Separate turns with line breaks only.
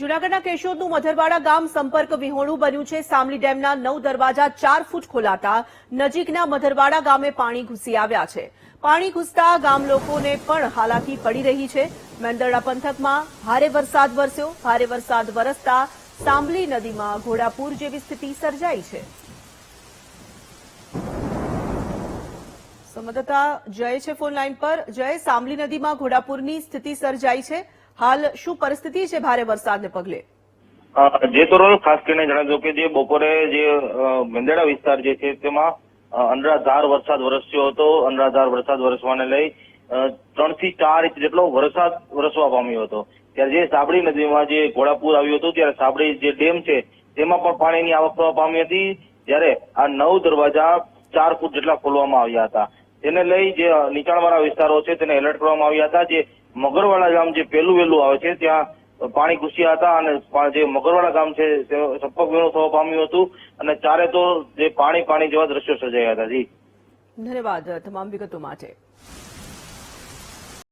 જૂનાગઢના કેશોદનું મધરવાડા ગામ સંપર્ક વિહોણું બન્યું છે. સામલી ડેમના નવ દરવાજા ચાર ફૂટ ખોલાતા નજીકના મધરવાડા ગામે પાણી ઘૂસી આવ્યા છે. પાણી ઘૂસતા ગામ લોકોને પણ હાલાકી પડી રહી છે. મેંદરડા પંથકમાં ભારે વરસાદ વરસ્યો. ભારે વરસાદ વરસતા સાંભલી નદીમાં ઘોડાપુર જેવી સ્થિતિ સર્જાઈ છે. સંવાદદાતા જય છે ફોન લાઈન પર. જય સાંભલી નદીમાં ઘોડાપુરની સ્થિતિ સર્જાઈ છે. હાલ શું પરિસ્થિતિ છે ભારે વરસાદને પગલે?
જે તો ખાસ કરીને જણાવજો કે જે બપોરે જે મેંદેડા વિસ્તાર જે છે તેમાં અનરાધાર વરસાદ વરસ્યો હતો. અનરાધાર વરસાદ વરસવાને લઈ ત્રણથી ચાર ઇંચ જેટલો વરસાદ વરસવા પામ્યો હતો. ત્યારે જે સાબડી નદીમાં જે ઘોડાપુર આવ્યું હતું, ત્યારે સાબડી જે ડેમ છે, તેમાં પણ પાણીની આવક થવા પામી હતી. જ્યારે આ નવ દરવાજા ચાર ફૂટ જેટલા ખોલવામાં આવ્યા હતા. તેને લઈ જે નીચાણવાળા વિસ્તારો છે તેને એલર્ટ કરવામાં આવ્યા હતા. જે મગરવાડા ગામ જે પહેલું વહેલું આવે છે, ત્યાં પાણી ઘૂસ્યા હતા અને જે મગરવાડા ગામ છે તે સપક વેણું થવા પામ્યું હતું અને ચારે તો જે પાણી પાણી જેવા દ્રશ્યો સર્જાયા હતા. જી.
ધન્યવાદ. તમામ વિગતો માટે